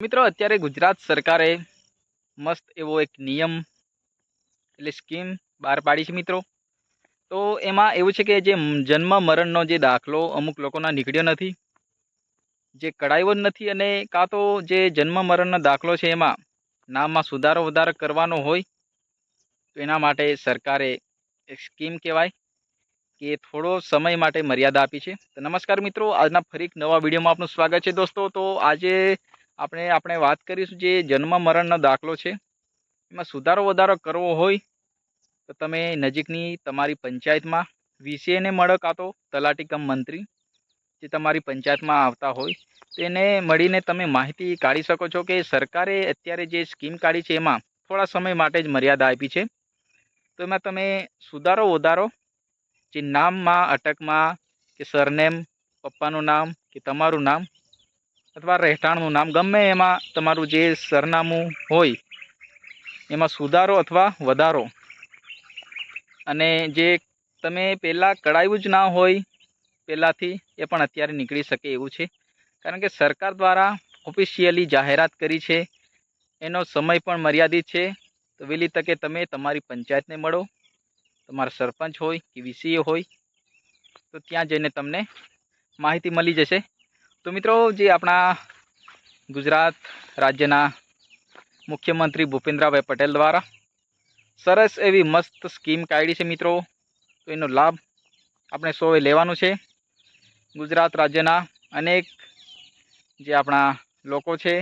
મિત્રો, અત્યારે ગુજરાત સરકારે મસ્ત એવો એક નિયમ એટલે સ્કીમ બહાર પાડી છે મિત્રો. તો એમાં એવું છે કે જે જન્મ મરણનો જે દાખલો અમુક લોકોના નીકળ્યો નથી, જે કઢાયો જ નથી અને કાં તો જે જન્મ મરણનો દાખલો છે એમાં નામમાં સુધારો વધારો કરવાનો હોય, તો એના માટે સરકારે એક સ્કીમ કહેવાય કે થોડો સમય માટે મર્યાદા આપી છે. તો નમસ્કાર મિત્રો, આજના ફરી નવા વિડીયોમાં આપનું સ્વાગત છે દોસ્તો. તો આજે આપણે આપણે વાત કરીશું જે જન્મ મરણનો દાખલો છે. એમાં સુધારો વધારો કરવો હોય તો તમે નજીકની તમારી પંચાયતમાં વીસીએને મળો કાં તો તલાટી મંત્રી જે તમારી પંચાયતમાં આવતા હોય. તેને મળીને તમે માહિતી કાઢી શકો છો કે સરકારે અત્યારે જે સ્કીમ કાઢી છે એમાં થોડા સમય માટે જ મર્યાદા આપી છે. તો એમાં તમે સુધારો વધારો, જે નામમાં, અટકમાં, કે સરનેમ, પપ્પાનું નામ, કે તમારું નામ અથવા રહેઠાણનું નામ. ગમે એમાં તમારું જે સરનામું હોય, એમાં સુધારો અથવા વધારો. અને જે તમે પહેલાં કઢાવ્યું જ ના હોય, પહેલાંથી એ પણ અત્યારે નીકળી શકે એવું છે. કારણ કે સરકાર દ્વારા ઓફિશિયલી જાહેરાત કરી છે. એનો સમય પણ મર્યાદિત છે. તો વહેલી તકે તમે તમારી પંચાયતને મળો. તમારા સરપંચ હોય કે વીસીએ હોય, તો ત્યાં જઈને તમને માહિતી મળી જશે. તો મિત્રો, જે આપણા ગુજરાત રાજ્યના મુખ્યમંત્રી ભૂપેન્દ્રભાઈ પટેલ દ્વારા સરસ એવી મસ્ત સ્કીમ કાઢી છે મિત્રો, તો એનો લાભ આપણે સૌએ લેવાનું છે. ગુજરાત રાજ્યના અનેક જે આપણા લોકો છે,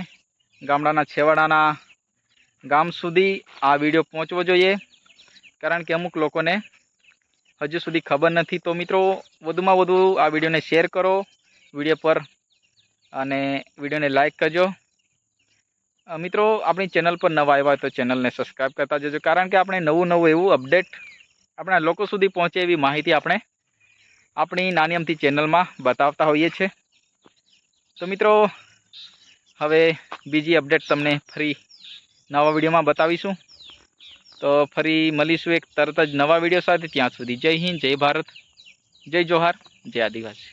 ગામડાના છેવાડાના ગામ સુધી આ વીડિયો પહોંચવો જોઈએ, કારણ કે અમુક લોકોને હજુ સુધી ખબર નથી. તો મિત્રો, વધુમાં વધુ આ વિડીયોને શેર કરો, વીડિયો પર અને વિડીયોને લાઇક કરજો. મિત્રો, આપણી ચેનલ પર નવા આવ્યા તો ચેનલને સબસ્ક્રાઈબ કરતા જજો. કારણ કે આપણે નવું નવું એવું અપડેટ આપણા લોકો સુધી પહોંચે એવી માહિતી આપણે આપણી નાની અમથી ચેનલમાં બતાવતા હોઈએ છીએ. તો મિત્રો, હવે બીજી અપડેટ તમને ફરી નવા વિડીયોમાં બતાવીશું. તો ફરી મળીશું એક તરત જ નવા વીડિયો સાથે. ત્યાં સુધી જય હિન્દ, જય ભારત, જય જોહાર, જય આદિવાસી.